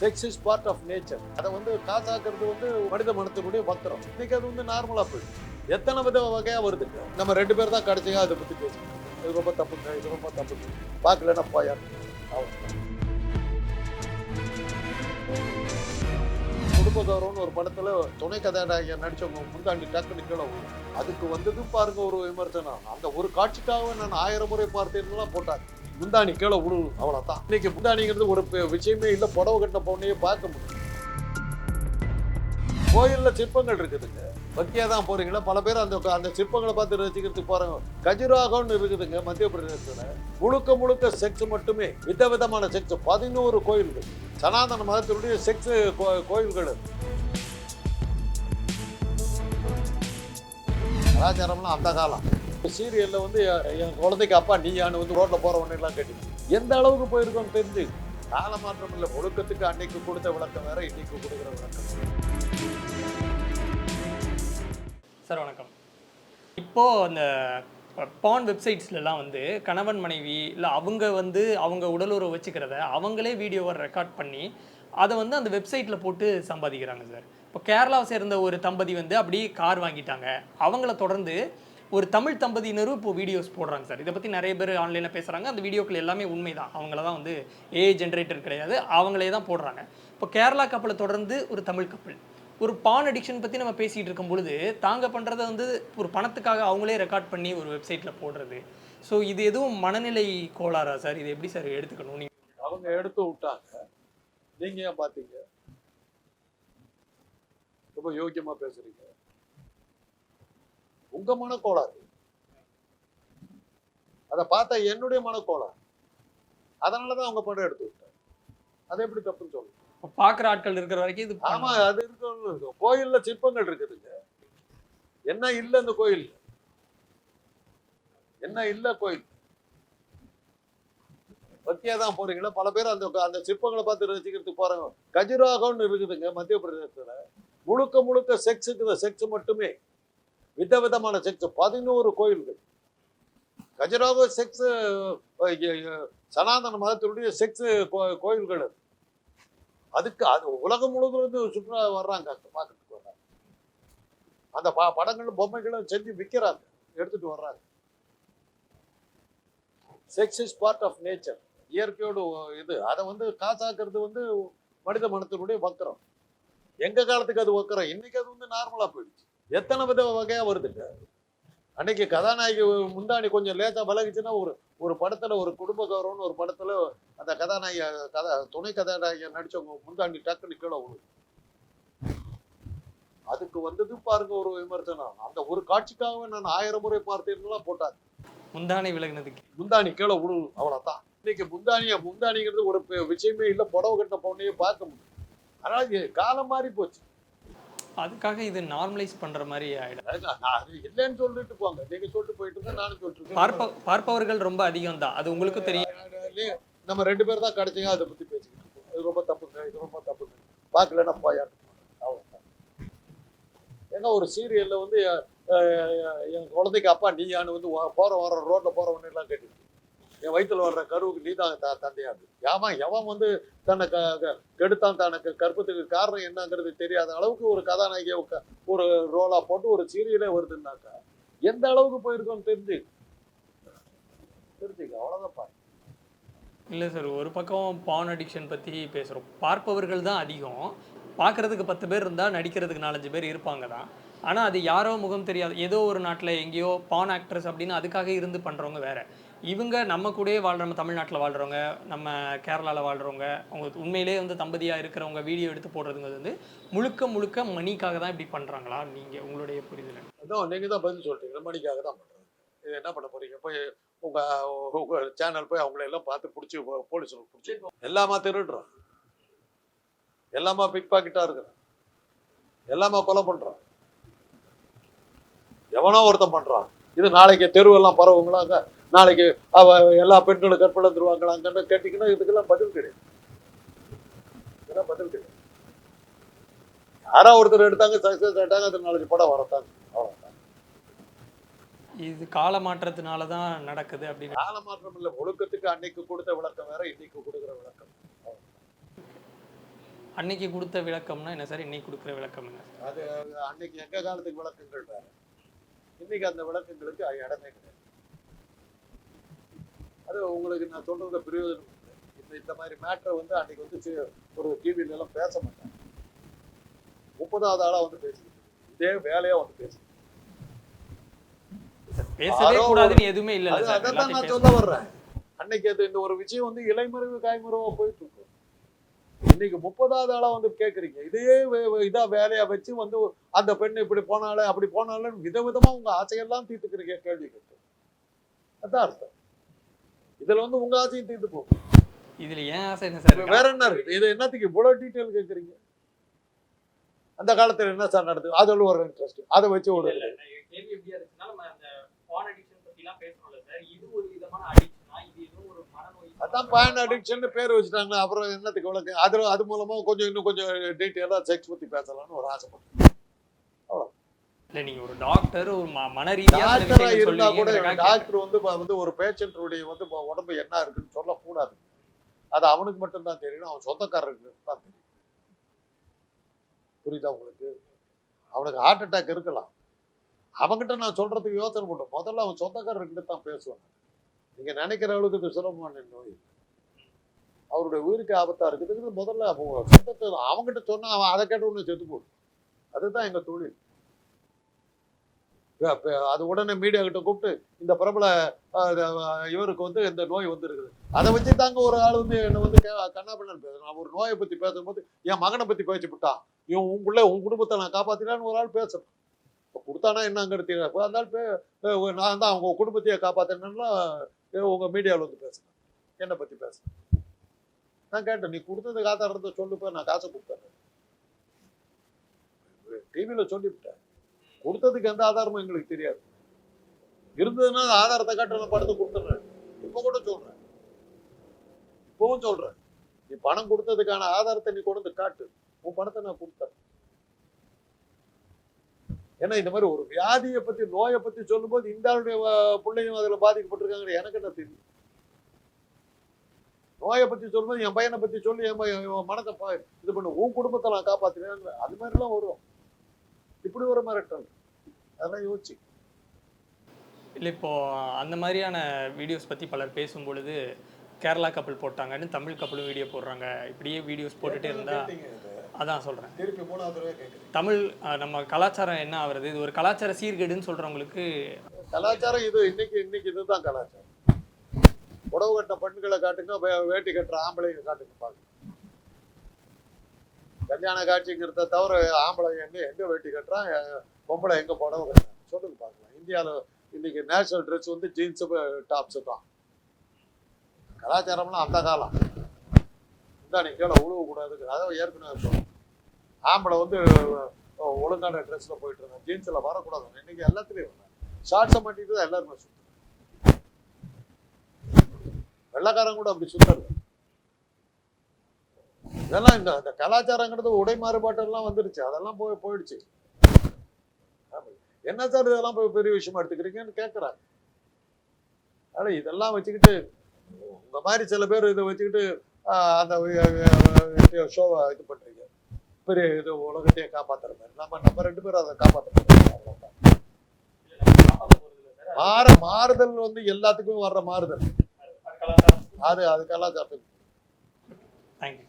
Sex is part of nature அதை வந்து காசாக்குறது வந்து மனித மனத்தினுடைய பத்திரம் இன்னைக்கு அது வந்து நார்மலாக போயிடுச்சு. எத்தனை வித வகையாக வருது? நம்ம ரெண்டு பேர் தான் கடைசியா அதை பற்றி பேசணும் இது ரொம்ப தப்புங்க இது ரொம்ப தப்புங்க. பார்க்கலன்னா போயா? குடும்ப கௌரவம்னு ஒரு படத்தில் துணை கதாநாயகன் நடிச்சவங்க முந்தாண்டி டக்குனு கீழே அதுக்கு வந்தது பாருங்க ஒரு விமர்சனம். அந்த ஒரு காட்சிக்காக நான் ஆயிரம் முறை பார்த்தேன்னுலாம் போட்டாங்க. முந்தாணி கீழே விடு அவ்வளோதான் இன்னைக்கு முந்தாணிங்கிறது ஒரு விஷயமே இல்லை. புடவை கட்டின பொண்ணையே பார்க்க முடியும். கோயிலில் சிற்பங்கள் இருக்குதுங்க பக்தியாக தான் போறீங்களா? பல பேர் அந்த அந்த சிற்பங்களை பார்த்து ரசிக்கிறதுக்கு போகிறாங்க கஜுராகம்னு இருக்குதுங்க மத்திய பிரதேசத்தில். முழுக்க முழுக்க செக்ஸ் மட்டுமே. விதவிதமான செக்ஸ் பதினோரு கோயில்கள். சனாதன மதத்தினுடைய செக்ஸ் கோயில்கள். கலாச்சாரம்லாம் அந்த காலம். சீரியலில் வந்து என் குழந்தைக்கு அப்பா நீயான்னு வந்து ரோட்டில் போறவன எல்லாம் கேட்டு எந்த அளவுக்கு போயிருக்கோன்னு தெரிஞ்சு கால மாற்றம் இல்லை. ஒழுக்கத்துக்கு அன்னைக்கு கொடுத்த விளக்கம் வேற இன்னைக்கு கொடுக்குற விளக்கம் சார் வணக்கம். இப்போது அந்த பான் வெப்சைட்ஸ்லலாம் வந்து கணவன் மனைவி இல்லை அவங்க வந்து அவங்க உடலுறவு வச்சுக்கிறத அவங்களே வீடியோவை ரெக்கார்ட் பண்ணி அதை வந்து அந்த வெப்சைட்டில் போட்டு சம்பாதிக்கிறாங்க சார். இப்போ கேரளாவை சேர்ந்த ஒரு தம்பதி வந்து அப்படியே கார் வாங்கிட்டாங்க. அவங்கள தொடர்ந்து ஒரு தமிழ் தம்பதியினரும் இப்போ வீடியோஸ் போடுறாங்க சார். இதை பற்றி நிறைய பேர் ஆன்லைனில் பேசுகிறாங்க அந்த வீடியோக்கள் எல்லாமே உண்மைதான். அவங்கள தான் வந்து ஏ ஜென்ரேட்டர் கிடையாது. அவங்களே தான் போடுறாங்க. இப்போ கேரளா கப்பலை தொடர்ந்து ஒரு தமிழ் கப்பல். ஒரு பான் அடிக்ஷன் பற்றி நம்ம பேசிகிட்டு இருக்கும் பொழுது தாங்க பண்ணுறத வந்து ஒரு பணத்துக்காக அவங்களே ரெக்கார்ட் பண்ணி ஒரு வெப்சைட்டில் போடுறது. ஸோ இது எதுவும் மனநிலை கோளாறா சார்? இது எப்படி சார் எடுத்துக்கணும்? நீங்கள் அவங்க எடுத்து விட்டாங்க. நீங்கள் ஏன் பார்த்தீங்க ரொம்ப யோக்கியமாக பேசுகிறீங்க உங்க மனக்கோளாறு அதை பார்த்தா என்னுடைய மனக்கோளாறு. அதனாலதான் அவங்க படம் எடுத்து விட்டாங்க. அது எப்படி தப்புன்னு சொல்லுங்க இப்போ பார்க்குற ஆட்கள் இருக்கிற வரைக்கும் இது ஆமா அது இருக்கும் கோயில்ல சிற்பங்கள் இருக்குதுங்க என்ன இல்ல இந்த கோயில்? என்ன இல்ல கோயில்? பக்தியா தான் போறீங்களா? பல பேர் அந்த அந்த சிற்பங்களை பார்த்து ரசிக்கிறதுக்கு போறாங்க. கஜுராகம்னு இருக்குதுங்க மத்திய பிரதேசத்துல. முழுக்க முழுக்க செக்ஸுக்கு செக்ஸ் மட்டுமே. விதவிதமான செக்ஸ் பதினோரு கோயில்கள். கஜுராகோ செக்ஸ் சனாதன மதத்தினுடைய செக்ஸ் கோயில்கள் அது. அதுக்கு அது உலகம் முழுவதும் இருந்து சுற்றுலா வர்றாங்க அங்கே பார்க்கறதுக்கு வர்றாங்க. அந்த ப படங்களும் பொம்மைகளும் செஞ்சு விற்கிறாங்க எடுத்துட்டு வர்றாங்க. Sex is part of nature இயற்கையோட இது. அதை வந்து காசாக்குறது வந்து மனித மனத்தினுடைய வக்கரம். எங்கள் காலத்துக்கு அது வக்கரம்? இன்னைக்கு அது வந்து நார்மலாக போயிடுச்சு. எத்தனை வித வகையா வருதுங்க அன்னைக்கு கதாநாயகி முந்தாணி கொஞ்சம் லேசா விலகுச்சுன்னா ஒரு ஒரு படத்துல ஒரு குடும்ப கௌரவம்னு ஒரு படத்துல அந்த கதாநாயகி கதா துணை கதாநாயகி நடிச்சவங்க முந்தாண்டி டக்குனு கீழே விழுது. அதுக்கு வந்தது பாருங்க ஒரு விமர்சனம். அந்த ஒரு காட்சிக்காகவே நான் ஆயிரம் முறை பார்த்தேன்னுலாம் போட்டாங்க. முந்தானை விலகினதுக்கு. முந்தாணி கீழே விழு அவ்வளவுதான். இன்னைக்கு முந்தானிய முந்தானிங்கிறது ஒரு விஷயமே இல்லை. புடவை கட்டின பொண்ணையே பார்க்க முடியும் அதனால இது காலம் மாறி போச்சு. அதுக்காக இது நார்மலைஸ் பண்ணுற மாதிரி அது இல்லைன்னு சொல்லிட்டு போங்க. நீங்க சொல்லிட்டு போயிட்டு நானும் சொல்லிட்டு. பார்ப்ப பார்ப்பவர்கள் ரொம்ப அதிகம் தான் அது உங்களுக்கும் தெரியும். நம்ம ரெண்டு பேர் தான் கிடைச்சிங்க அதை பத்தி பேசிக்கிட்டு இருக்கோம். இது ரொம்ப தப்புங்க இது ரொம்ப தப்புங்க பார்க்கலன்னா போயா ஏன்னா ஒரு சீரியல்ல வந்து என் குழந்தைக்கு அப்பா நீயான்னு வந்து போற வர ரோட்ல போறவன எல்லாம் கேட்டு என் வயித்துல வர்ற கருவுக்கு நீ தான் த தந்தையாது எவன் எவன் வந்து தன்னை க கெடுத்தான் தனக்கு கற்பத்துக்கு காரணம் என்னங்கிறது தெரியாத அளவுக்கு ஒரு கதாநாயகியை ஒரு ரோலா போட்டு ஒரு சீரியலே வருதுன்னாக்கா எந்த அளவுக்கு போயிருக்கோன்னு தெரிஞ்சு தெரிஞ்சுக்க அவ்வளவுதான் இல்லை சார் ஒரு பக்கம் பான் அடிக்ஷன் பற்றி பேசுகிறோம் பார்ப்பவர்கள் தான் அதிகம். பார்க்குறதுக்கு பத்து பேர் இருந்தால் நடிக்கிறதுக்கு நாலஞ்சு பேர் இருப்பாங்க தான். ஆனால் அது யாரோ முகம் தெரியாது ஏதோ ஒரு நாட்டில் எங்கேயோ பான் ஆக்ட்ரஸ் அப்படின்னு அதுக்காக இருந்து பண்ணுறவங்க வேற. இவங்க நம்ம கூடயே வாழ்ற நம்ம தமிழ்நாட்டில் வாழ்கிறவங்க நம்ம கேரளாவில் வாழ்கிறவங்க அவங்க உண்மையிலேயே வந்து தம்பதியாக இருக்கிறவங்க வீடியோ எடுத்து போடுறதுங்கிறது வந்து முழுக்க முழுக்க மணிக்காக தான் இப்படி பண்ணுறாங்களா நீங்கள் உங்களுடைய புரிதல் அதான் நீங்கள் தான் பதில் சொல்றீங்க. மணிக்காக தான் பண்ணுறாங்க இது என்ன பண்ண போறீங்க? போய் உங்க உங்கள் சேனல் போய் அவங்கள எல்லாம் பார்த்து பிடிச்சி போலீஸுக்கு பிடிச்சி. எல்லாமா திருடுறோம் எல்லாமா பிக் பாக்கெட்டாக இருக்கிறான். எல்லாமா கொலை பண்ணுறான் எவனோ ஒருத்தன் பண்ணுறான் இது நாளைக்கு தெருவெல்லாம் பரவுங்களாங்க நாளைக்கு அவ எல்லா பெண்களும் கற்பிழந்துருவாங்களாங்கன்னு கேட்டீங்கன்னா இதுக்கெல்லாம் பதில் கிடையாது. இதெல்லாம் பதில் கிடையாது. யாரா ஒருத்தர் எடுத்தாங்க சக்சஸ் ஆயிட்டாங்க அது நாளைக்கு படம் வரத்தாங்க அவ்வளவுதான். இது கால மாற்றத்தினால தான் நடக்குது அப்படின்னு. கால மாற்றம் இல்லை ஒழுக்கத்துக்கு அன்னைக்கு கொடுத்த விளக்கம் வேற இன்னைக்கு கொடுக்குற விளக்கம். அன்னைக்கு கொடுத்த விளக்கம்னா என்ன சார்? இன்னைக்கு கொடுக்குற விளக்கம் என்ன அது அன்னைக்கு எங்க காலத்துக்கு விளக்கங்கள் வேற? இன்னைக்கு அந்த விளக்கங்களுக்கு இடமே கிடையாது. அது உங்களுக்கு நான் சொல்றது பிரயோஜனம். இந்த இந்த மாதிரி மேட்டரை வந்து அன்னைக்கு வந்து ஒரு டிவில எல்லாம் பேச மாட்டாங்க. முப்பதாவது ஆளா வந்து பேசிக்கிட்டு இதே வேலையா வந்து பேசி பேசவே கூடாதுன்னு எதுவுமே இல்லை அதான் நான் சொல்ல வர்றேன். அன்னைக்கு அது இந்த ஒரு விஷயம் வந்து இலைமறைவு காய்மறைவா போயிட்டு இருக்கு. இன்னைக்கு முப்பதாவது ஆளா வந்து கேக்குறீங்க. இதே வே- வே- இதா வேலையா வச்சு வந்து அந்த பெண் இப்படி போனாலே அப்படி போனாலும் விதவிதமா உங்க ஆசையெல்லாம் தீர்த்துக்கிறீங்க கேள்வி கேட்டு அதான் அர்த்தம். இதுல வந்து உங்க ஆசையும் தீர்த்து போகும் இதுல ஏன் ஆசை என்ன சார் வேற என்ன இருக்கு? இது என்னத்துக்கு இவ்வளவு டீட்டெயில் கேக்குறீங்க அந்த காலத்துல என்ன சார் நடந்தது? அதுல ஒரு இன்ட்ரெஸ்ட் அதை வச்சு ஒரு கேள்வி எப்படியா நம்ம அந்த பான் அடிக்ஷன் பத்திலாம் பேசணும்ல சார். இது ஒரு விதமான அடிக்ஷனா இது ஏதோ ஒரு மனநோய் அதான் பயன் அடிக்ஷன் பேர் வச்சுட்டாங்க அப்புறம் என்னத்துக்கு விளக்கு அதுல அது மூலமா கொஞ்சம் இன்னும் கொஞ்சம் டீட்டெயிலா செக்ஸ் பத்தி பேசலாம்னு ஒரு ஆசைப்பட்டேன் இல்ல நீங்க ஒரு டாக்டர் ஒரு மன ரீதியா இருந்தா கூட டாக்டர் வந்து வந்து ஒரு பேஷண்ட்டுடைய வந்து உடம்பு என்ன இருக்குன்னு சொல்லக்கூடாது. அது அவனுக்கு மட்டும்தான் தெரியும் அவன் சொந்தக்காரருக்கு தான் தெரியும். புரியுதா உங்களுக்கு? அவனுக்கு ஹார்ட் அட்டாக் இருக்கலாம். அவன்கிட்ட நான் சொல்றதுக்கு யோசனை பண்ணும் முதல்ல அவன் சொந்தக்காரர்கிட்ட தான் பேசுவான். நீங்க நினைக்கிற அளவுக்கு இது சுலபமான நோய். அவருடைய உயிருக்கு ஆபத்தா இருக்குது. முதல்ல அவங்க சொந்தத்தை அவன்கிட்ட சொன்னா அவன் அதை கேட்ட உடனே செத்து போடும் அதுதான் எங்க தொழில். அது உடனே மீடியா கிட்ட கூப்பிட்டு இந்த பிரபல இவருக்கு வந்து இந்த நோய் வந்துருக்குது. அதை வச்சு தாங்க ஒரு ஆள் வந்து என்னை வந்து கே- கண்ணா பேசுறேன் ஒரு நோயை பத்தி பேசும்போது என் மகனை பத்தி பேசி விட்டான் இவன் உன் பிள்ளை உன் குடும்பத்தை நான் காப்பாத்தினான்னு ஒரு ஆள் பேசுறேன். இப்போ கொடுத்தானா என்னங்கிறது அப்போ அந்த ஆள் பே நான் தான் அவங்க குடும்பத்தையே காப்பாத்தினா உங்க மீடியாவில் வந்து பேசுறேன். என்னை பத்தி பேசுறேன். நான் கேட்டேன் நீ கொடுத்தது காத்தாடுறத சொல்லுப்ப நான் காசை கொடுத்தேன். டிவியில் சொல்லிவிட்டேன். கொடுத்ததுக்கு எந்த ஆதாரமும் எங்களுக்கு தெரியாது. இருந்ததுன்னா ஆதாரத்தை காட்டு நான் படத்தை கொடுத்துட்றேன். இப்போ கூட சொல்றேன். இப்பவும் சொல்றேன். நீ பணம் கொடுத்ததுக்கான ஆதாரத்தை நீ கொண்டு காட்டு. உன் பணத்தை நான் கொடுத்தேன் ஏன்னா இந்த மாதிரி ஒரு வியாதியை பத்தி நோயை பத்தி சொல்லும்போது இந்த ஆளுடைய பிள்ளையும் அதுல பாதிக்கப்பட்டிருக்காங்க எனக்கு என்ன தெரியும்? நோயை பத்தி சொல்லும்போது என் பையனை பத்தி சொல்லி என் மனத்தை பா- இது பண்ணு உன் குடும்பத்தை நான் காப்பாத்தினேன் அது மாதிரிலாம் வரும். இப்படி ஒரு மிரட்டல். அதெல்லாம் யோசிச்சு. இல்லை இப்போ அந்த மாதிரியான வீடியோஸ் பத்தி பலர் பேசும் பொழுது கேரளா கப்பல் போட்டாங்கன்னு தமிழ் கப்பலும் வீடியோ போடுறாங்க. இப்படியே வீடியோஸ் போட்டுட்டே இருந்தா அதான் கேட்குறேன் தமிழ் நம்ம கலாச்சாரம் என்ன ஆகுறது? இது ஒரு கலாச்சார சீர்கேடுன்னு சொல்றவங்களுக்கு கலாச்சாரம் இது இன்னைக்கு இன்னைக்கு இதுதான் கலாச்சாரம். புடவை கட்ட பெண்களை காட்டுங்க வேட்டி கட்டுற ஆம்பளைங்க காட்டுங்க பாருங்க. கல்யாண காட்சிங்கிறத தவிர ஆம்பளை எங்க எங்க வேட்டி கட்டுறான்? பொம்பளை எங்க புடவை கட்டுறான் சொல்லுங்க பார்க்கலாம். இந்தியாவில் இன்னைக்கு நேஷனல் ட்ரெஸ் வந்து ஜீன்ஸு டாப்ஸு தான். கலாச்சாரம்லாம் அந்த காலம். இந்த நீ கீழே உழுவ கூடாது ஏற்கனவே இருக்கும் ஆம்பளை வந்து ஒழுங்கான ட்ரெஸ்ல போயிட்டு இருந்தேன். ஜீன்ஸில் வரக்கூடாது. இன்னைக்கு எல்லாத்துலயும் ஷார்ட்ஸை மாட்டிட்டு தான் எல்லாருமே சுற்றுறேன் வெள்ளக்காரன் கூட அப்படி சுற்றுறது இதெல்லாம் இந்த இந்த கலாச்சாரங்கிறது உடை மாறுபாட்டெல்லாம் வந்துருச்சு. அதெல்லாம் போய் போயிடுச்சு. என்ன சார் இதெல்லாம் போய் பெரிய விஷயமா எடுத்துக்கிறீங்கன்னு கேட்குறாங்க ஆனால் இதெல்லாம் வச்சுக்கிட்டு இந்த மாதிரி சில பேர் இதை வச்சுக்கிட்டு அந்த ஷோவை இது பண்ணுறீங்க பெரிய இது உலகத்தையே காப்பாற்றுற மாதிரி. நம்ம நம்ம ரெண்டு பேரும் அதை காப்பாற்றுறோம் மாற மாறுதல் வந்து எல்லாத்துக்கும் வர்ற மாறுதல். அது அது கலாச்சாரத்துக்கு. தேங்க்யூ